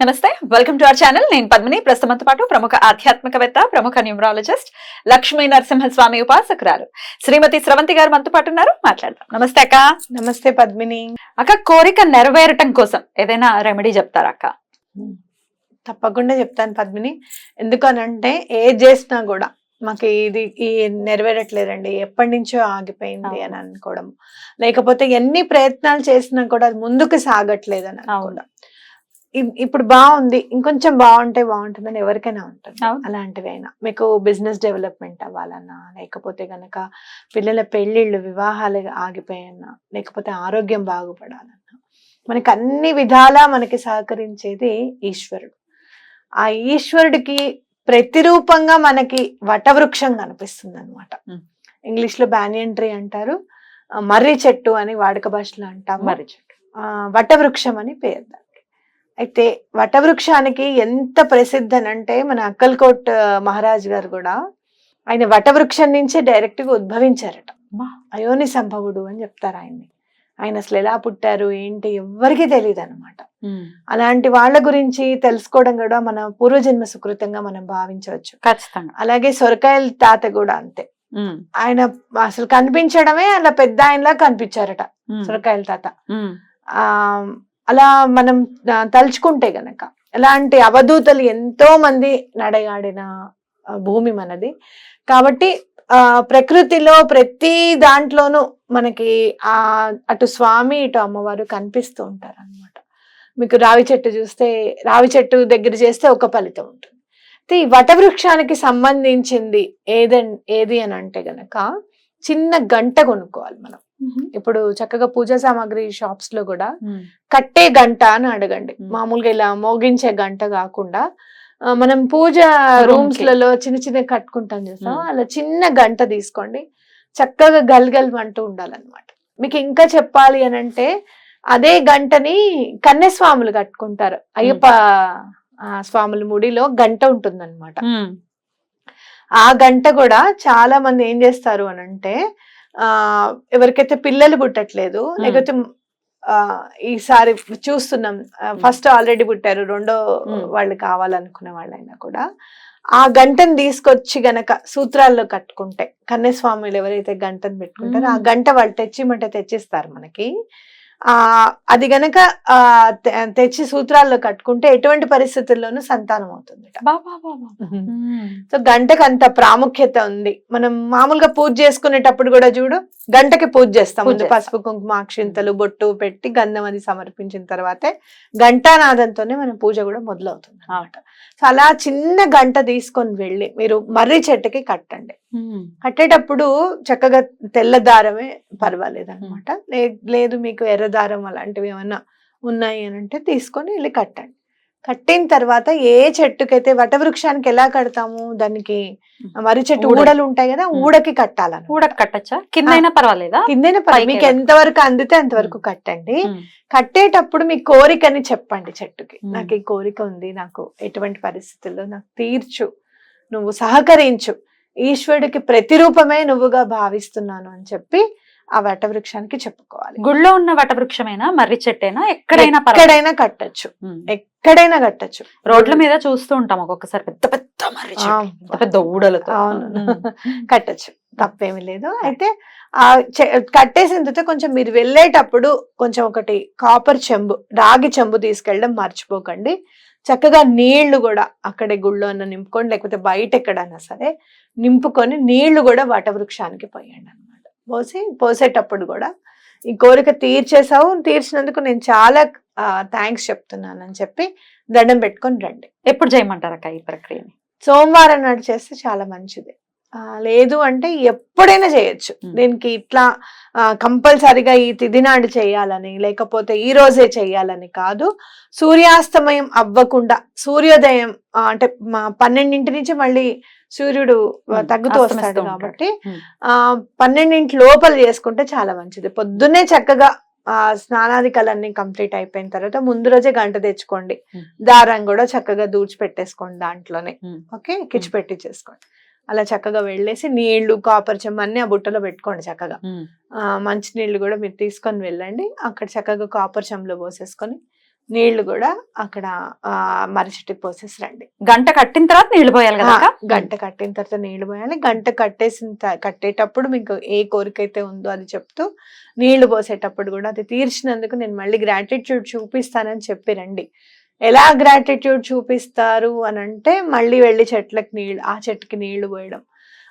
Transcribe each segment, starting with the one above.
నమస్తే welcome to our channel నేను పద్మిని. ప్రస్తుతంతో పాటు ప్రముఖ ఆధ్యాత్మికవేత్త ప్రముఖ న్యూమరాలజిస్ట్ లక్ష్మీ నరసింహస్వామి ఉపాసకురాలు శ్రీమతి స్రవంతి గారు మనతో పాటు ఉన్నారు. మాట్లాడదాం. నమస్తే అక్క. నమస్తే పద్మిని. అక్క కోరిక నెరవేరటం కోసం ఏదైనా రెమెడీ చెప్తారా అక్క? తప్పకుండా చెప్తాను పద్మిని. ఎందుకనంటే ఏది చేసినా కూడా మాకు ఇది ఈ నెరవేరట్లేదండి. ఎప్పటి నుంచో ఆగిపోయింది. అని అనుకోవడం. లేకపోతే ఎన్ని ప్రయత్నాలు చేసినా కూడా అది ముందుకు సాగట్లేదు అని అనుకోవడం. ఇప్పుడు బాగుంది ఇంకొంచెం బాగుంటే బాగుంటుందని ఎవరికైనా ఉంటుంది. అయినా మీకు బిజినెస్ డెవలప్మెంట్ అవ్వాలన్నా లేకపోతే గనక పిల్లల పెళ్ళిళ్ళు వివాహాలు ఆగిపోయన్నా లేకపోతే ఆరోగ్యం బాగుపడాలన్నా మనకి అన్ని విధాలా మనకి సహకరించేది ఈశ్వరుడు. ఆ ఈశ్వరుడికి ప్రతిరూపంగా మనకి వటవృక్షం కనిపిస్తుంది అనమాట. ఇంగ్లీష్లో బ్యానియన్ ట్రీ అంటారు మర్రి చెట్టు అని వాడుక భాషలో అంటాము. మరి చెప్పు. ఆ, వటవృక్షం అని పేరు అయితే వటవృక్షానికి ఎంత ప్రసిద్ధి అని అంటే మన అక్కల్కోట్ మహారాజ్ గారు కూడా ఆయన వటవృక్షం నుంచే డైరెక్ట్గా ఉద్భవించారట. అయోని సంభవుడు అని చెప్తారు ఆయన్ని. ఆయన అసలు ఎలా పుట్టారు ఏంటి ఎవ్వరికీ తెలియదు అనమాట అలాంటి వాళ్ళ గురించి తెలుసుకోవడం కూడా మన పూర్వజన్మ సుకృతంగా మనం భావించవచ్చు. ఖచ్చితంగా. అలాగే సొరకాయల తాత కూడా అంతే. ఆయన అసలు కనిపించడమే అలా పెద్ద ఆయనలా కనిపించారట సొరకాయల తాత. ఆ అలా మనం తలుచుకుంటే గనక అలాంటి అవధూతలు ఎంతో మంది నడగాడిన భూమి మనది. కాబట్టి ప్రకృతిలో ప్రతి దాంట్లోనూ మనకి ఆ అటు స్వామి ఇటు అమ్మవారు కనిపిస్తూ ఉంటారు అనమాట మీకు రావి చెట్టు చూస్తే రావి చెట్టు దగ్గర చేస్తే ఒక ఫలితం ఉంటుంది. అయితే ఈ వటవృక్షానికి సంబంధించింది ఏదన్ ఏది అని అంటే గనక చిన్న గంట కొనుక్కోవాలి మనం. ఇప్పుడు చక్కగా పూజా సామాగ్రి షాప్స్లో కూడా కట్టే గంట అని అడగండి. మ్మ్. మామూలుగా ఇలా మోగించే గంట కాకుండా మనం పూజ రూమ్స్. లలో చిన్న చిన్న కట్టుకుంటాం చూస్తాం. అలా చిన్న గంట తీసుకోండి. చక్కగా గల్గల్ అంటూ ఉండాలన్నమాట. మీకు ఇంకా చెప్పాలి అని అంటే అదే గంటని కన్యస్వాములు కట్టుకుంటారు. అయ్యప్ప స్వాముల ముడిలో గంట ఉంటుందన్నమాట. ఆ గంట కూడా చాలా మంది ఏం చేస్తారు అని అంటే ఎవరికైతే పిల్లలు పుట్టట్లేదు లేకపోతే ఆ ఈసారి చూస్తున్నాం ఫస్ట్ ఆల్రెడీ పుట్టారు రెండో. వాళ్ళు కావాలనుకునే వాళ్ళైనా కూడా ఆ గంటను తీసుకొచ్చి గనక సూత్రాల్లో కట్టుకుంటే కన్యస్వాములు ఎవరైతే గంటను పెట్టుకుంటారో ఆ. గంట వాళ్ళు తెచ్చిమంటే తెచ్చిస్తారు మనకి ఆ అది గనక తెచ్చి సూత్రాల్లో కట్టుకుంటే ఎటువంటి పరిస్థితుల్లోనూ సంతానం అవుతుంది సో గంటకు అంత ప్రాముఖ్యత ఉంది. మనం మామూలుగా పూజ చేసుకునేటప్పుడు కూడా చూడు గంటకి పూజ చేస్తాం. ముందు. పసుపు కుంకుమ అక్షింతలు బొట్టు పెట్టి గంధం అది సమర్పించిన తర్వాతే గంటానాదంతోనే మన పూజ కూడా మొదలవుతుంది అన్నమాట సో అలా చిన్న గంట తీసుకొని వెళ్ళి మీరు మర్రి చెట్టుకి కట్టండి. కట్టేటప్పుడు చక్కగా తెల్ల దారమే పర్వాలేదు అనమాట లేదు మీకు ఎర్ర దారం అలాంటివి ఏమన్నా ఉన్నాయి అని అంటే తీసుకొని వెళ్ళి కట్టండి. కట్టిన తర్వాత ఏ చెట్టుకైతే వటవృక్షానికి ఎలా కడతాము? దానికి మర్రి చెట్టు ఊడ. ఊడలు ఉంటాయి కదా. ఊడకి కట్టాలను ఊడకు కట్టచ్చా? కిందైనా పర్వాలేదా? కిందనే పర్వాలేదు. మీకు ఎంతవరకు అందితే అంతవరకు కట్టండి. కట్టేటప్పుడు మీ కోరికని చెప్పండి చెట్టుకి. నాకు ఈ కోరిక ఉంది నాకు ఎటువంటి పరిస్థితుల్లో నాకు తీర్చు నువ్వు సహకరించు. ఈశ్వరుడికి ప్రతిరూపమే నువ్వుగా భావిస్తున్నాను అని చెప్పి ఆ వటవృక్షానికి చెప్పుకోవాలి. గుళ్ళో ఉన్న వటవృక్షమైనా? మర్రి చెట్టైనా? ఎక్కడైనా ఎక్కడైనా కట్టచ్చు. ఎక్కడైనా కట్టచ్చు. రోడ్ల మీద చూస్తూ ఉంటాం ఒక్కొక్కసారి. పెద్ద పెద్ద మర్రి పెద్ద ఊడలతో. అవును. కట్టచ్చు. తప్పేమీ లేదు. అయితే ఆ కట్టేసిన తర్వాత కొంచెం మీరు వెళ్ళేటప్పుడు కొంచెం ఒకటి కాపర్ చెంబు రాగి చెంబు తీసుకెళ్ళడం మర్చిపోకండి. చక్కగా నీళ్ళు కూడా అక్కడే గుళ్ళో అన్న నింపుకోండి లేకపోతే బయట ఎక్కడైనా సరే నింపుకొని నీళ్ళు కూడా వటవృక్షానికి పోయండి అనమాట పోసి పోసేటప్పుడు కూడా ఈ కోరిక తీర్చేసావు తీర్చినందుకు నేను చాలా థ్యాంక్స్ చెప్తున్నాను అని చెప్పి దండం పెట్టుకొని రండి. ఎప్పుడు చేయమంటారు అక్క ఈ ప్రక్రియని? సోమవారం నాడు చేస్తే చాలా మంచిది. లేదు అంటే ఎప్పుడైనా చేయొచ్చు. దీనికి ఇట్లా కంపల్సరిగా ఈ తిథి నాడు చేయాలని లేకపోతే ఈ రోజే చేయాలని కాదు సూర్యాస్తమయం అవ్వకుండా సూర్యోదయం అంటే పన్నెండింటి నుంచి మళ్ళీ సూర్యుడు. తగ్గుతూ వస్తాడు. కాబట్టి. ఆ పన్నెండింటి లోపల చేసుకుంటే చాలా మంచిది పొద్దున్నే చక్కగా ఆ స్నానాదికలన్నీ కంప్లీట్ అయిపోయిన తర్వాత ముందు రోజే గంట తెచ్చుకోండి. దారం కూడా చక్కగా దూడ్చి పెట్టేసుకోండి దాంట్లోనే. ఓకే కిచి పెట్టించేసుకోండి అలా చక్కగా వెళ్ళేసి నీళ్ళు కాపర్ చెమ్మ అన్ని ఆ బుట్టలో పెట్టుకోండి చక్కగా. మంచి నీళ్ళు కూడా మీరు తీసుకొని వెళ్ళండి. అక్కడ చక్కగా కాపర్ చెంబులో పోసేసుకొని నీళ్ళు కూడా అక్కడ ఆ మర్రి చెట్టుకి పోసేసి రండి. గంట కట్టిన తర్వాత నీళ్ళు పోయాలి కదా గంట కట్టిన తర్వాత నీళ్ళు పోయాలి. గంట కట్టేసిన కట్టేటప్పుడు మీకు ఏ కోరిక అయితే ఉందో అది చెప్తూ నీళ్ళు పోసేటప్పుడు కూడా అది తీర్చినందుకు నేను మళ్ళీ గ్రాటిట్యూడ్ చూపిస్తానని చెప్పి రండి. ఎలా గ్రాటిట్యూడ్ చూపిస్తారు అని అంటే మళ్ళీ వెళ్ళి చెట్లకు నీళ్ళు ఆ చెట్టుకి నీళ్ళు పోయడం.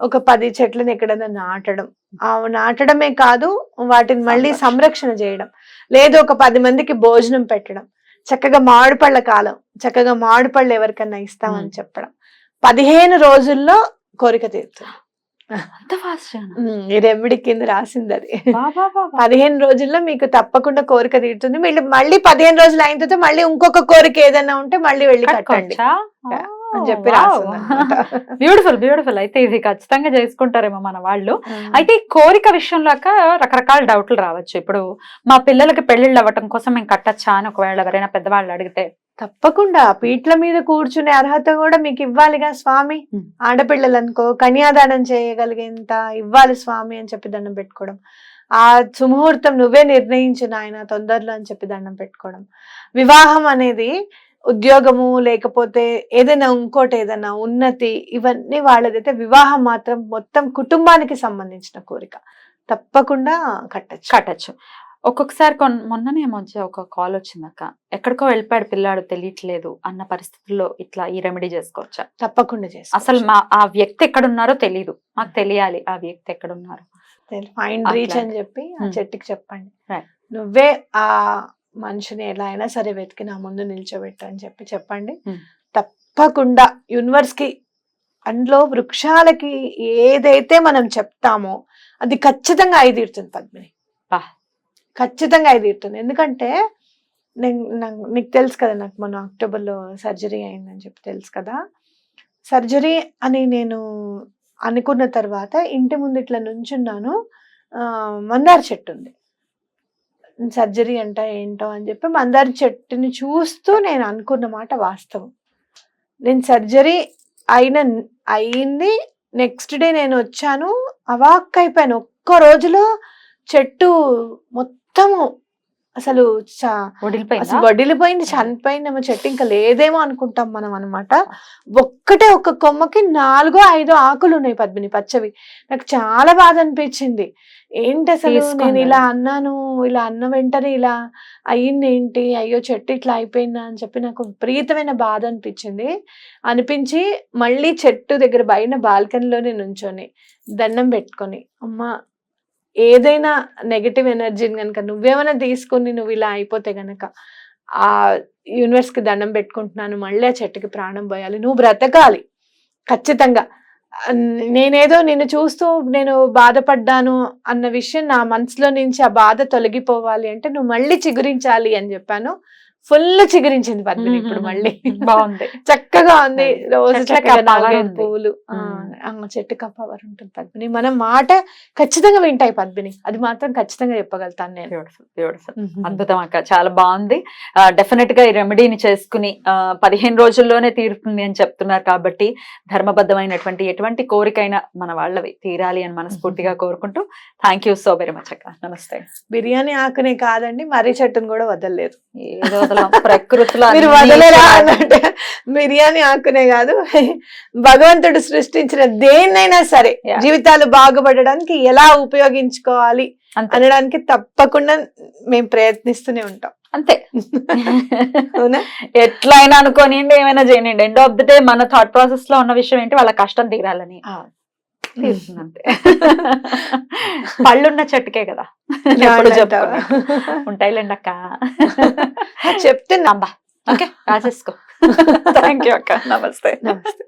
ఒక పది చెట్లను ఎక్కడైనా నాటడం. ఆ నాటడమే కాదు వాటిని మళ్ళీ సంరక్షణ చేయడం. లేదు ఒక పది మందికి భోజనం పెట్టడం. చక్కగా మామిడి పళ్ళ కాలం చక్కగా మామిడి పళ్ళు ఎవరికన్నా ఇస్తామని. చెప్పడం. పదిహేను రోజుల్లో కోరిక తీరుతుంది. అంత ఫాస్ట్ రెమెడీ కింద రాసింది అది? పదిహేను రోజుల్లో మీకు తప్పకుండా కోరిక తీరుతుంది. మళ్ళీ మళ్ళీ పదిహేను రోజులు అయిన తర్వాత మళ్ళీ ఇంకొక కోరిక ఏదైనా ఉంటే మళ్ళీ వెళ్ళి కట్టండి. అని చెప్పి బ్యూటిఫుల్ బ్యూటిఫుల్ అయితే ఇది ఖచ్చితంగా చేసుకుంటారేమో మన వాళ్ళు. అయితే ఈ కోరిక విషయంలో రకరకాల డౌట్లు రావచ్చు. ఇప్పుడు మా పిల్లలకి పెళ్ళిళ్ళు అవ్వటం కోసం మేము కట్టచ్చా అని ఒకవేళ ఎవరైనా పెద్దవాళ్ళు అడిగితే. తప్పకుండా. పీట్ల మీద కూర్చునే అర్హత కూడా మీకు ఇవ్వాలిగా స్వామి. ఆడపిల్లలు అనుకో కన్యాదానం చేయగలిగేంత ఇవ్వాలి స్వామి అని చెప్పి దండం పెట్టుకోవడం. ఆ సుముహూర్తం నువ్వే నిర్ణయించు నాయన తొందరలో అని చెప్పి దండం పెట్టుకోవడం. వివాహం అనేది ఉద్యోగము లేకపోతే ఏదైనా ఇంకోటి ఏదైనా ఉన్నతి ఇవన్నీ వాళ్ళదైతే వివాహం మాత్రం మొత్తం కుటుంబానికి సంబంధించిన కోరిక. తప్పకుండా కట్టచ్చు. కట్టచ్చు. ఒక్కొక్కసారి కొన్- మొన్ననే మధ్య ఒక కాల్ వచ్చింది అక్క ఎక్కడికో వెళ్ళిపోయాడు పిల్లాడు తెలియట్లేదు అన్న పరిస్థితుల్లో ఇట్లా ఈ రెమెడీ చేసుకోవచ్చా తప్పకుండా చేస్తా అసలు మా ఆ వ్యక్తి ఎక్కడున్నారో తెలియదు మాకు తెలియాలి ఆ వ్యక్తి ఎక్కడున్నారు ఫైండ్ రీచ్. అని చెప్పి ఆ. చెట్టుకి చెప్పండి. నువ్వే ఆ మనిషిని ఎలా అయినా సరే వెతికి నా ముందు నిల్చోబెట్టు అని చెప్పి చెప్పండి. తప్పకుండా యూనివర్స్కి అందులో వృక్షాలకి ఏదైతే మనం చెప్తామో అది ఖచ్చితంగా అయితీరుతుంది పద్మిని ఖచ్చితంగా అయి తీరుతుంది ఎందుకంటే నేను నాకు- నీకు తెలుసు కదా నాకు మొన్న అక్టోబర్లో సర్జరీ అయిందని చెప్పి తెలుసు కదా. సర్జరీ అని నేను అనుకున్న తర్వాత ఇంటి ముందు ఇట్లా నుంచున్నాను. మందార చెట్టు ఉంది. సర్జరీ అంట ఏంటో అని చెప్పి మందార చెట్టుని చూస్తూ నేను అనుకున్న మాట వాస్తవం. నేను సర్జరీ అయిన అయింది. నెక్స్ట్ డే నేను వచ్చాను. అవాక్ అయిపోయాను ఒక్క రోజులో చెట్టు మొత్తం మొత్తము అసలు చా అసలు వడిలిపోయిందా చనిపోయిందేమో చెట్టు. ఇంకా లేదేమో అనుకుంటాం మనం అనమాట ఒక్కటే ఒక్క కొమ్మకి నాలుగో ఐదో ఆకులు ఉన్నాయి పద్మిని పచ్చవి. నాకు చాలా బాధ అనిపించింది. ఏంటి అసలు. నేను ఇలా అన్నాను ఇలా అన్న వెంటనే ఇలా అయ్యింది ఏంటి అయ్యో చెట్టు ఇట్లా అయిపోయిందా అని చెప్పి నాకు విపరీతమైన బాధ అనిపించింది. అనిపించి మళ్ళీ చెట్టు దగ్గర బయట బాల్కనీలోనే నుంచొని దండం పెట్టుకొని అమ్మ ఏదైనా నెగటివ్ ఎనర్జీని కనుక నువ్వేమైనా తీసుకొని నువ్వు ఇలా అయిపోతే గనక ఆ యూనివర్స్కి దండం పెట్టుకుంటున్నాను మళ్ళీ ఆ చెట్టుకి ప్రాణం పోయాలి నువ్వు బ్రతకాలి. ఖచ్చితంగా. నేనేదో నిన్ను చూస్తూ నేను బాధపడ్డాను అన్న విషయం నా మనసులో నుంచి ఆ బాధ తొలగిపోవాలి అంటే నువ్వు మళ్ళీ చిగురించాలి అని చెప్పాను. ఫుల్ చిగురించింది పద్మిని ఇప్పుడు మళ్ళీ. బాగుంది. చక్కగా ఉంది. రోజు చెట్లకి చక్కగా ఆ power నాలుగైదు ఉంది. పువ్వులు ఆ, మ్మ్. ఆ చెట్టుకి ఆ పవర్ ఉంటుంది పద్మిని. మనం మాట ఖచ్చితంగా వింటాయి పద్మిని. అది మాత్రం ఖచ్చితంగా చెప్పగలుగుతాను నేను. బ్యూటిఫుల్ అద్భుతం అక్క. చాలా బాగుంది. డెఫినెట్గా ఈ రెమెడీని చేసుకుని పదిహేను రోజుల్లోనే తీరుతుంది అని చెప్తున్నారు కాబట్టి ధర్మబద్ధమైనటువంటి ఎటువంటి కోరికైనా మన వాళ్ళవి తీరాలి అని మనస్ఫూర్తిగా కోరుకుంటూ thank you so very much అక్క. నమస్తే. బిర్యానీ ఆకునే కాదండి మర్రి చెట్టును కూడా వదలలేదు. ఏదో వదలం. ప్రకృతిలో మీరు వదలరా అన్నట్టు. బిర్యానీ ఆకునే కాదు. భగవంతుడు సృష్టించిన దేన్నైనా సరే. జీవితాలు బాగుపడడానికి ఎలా ఉపయోగించుకోవాలి అనడానికి తప్పకుండా మేము ప్రయత్నిస్తూనే ఉంటాం. అంతే. ఎట్లయినా అనుకోనియండి ఏమైనా చేయనండి ఎండ్ ఆఫ్ ది డే మన థాట్ ప్రాసెస్లో ఉన్న విషయం ఏంటి? వాళ్ళ కష్టం తీరాలని. తీరుతుంది అంతే పళ్ళున్న చెట్టుకే కదా. ఎప్పుడు చెప్పుకున్నా. ఉంటాయిలేండి అక్క. చెప్తున్నా. ఓకే రాసేసుకో. థ్యాంక్ యూ అక్క. నమస్తే. నమస్తే.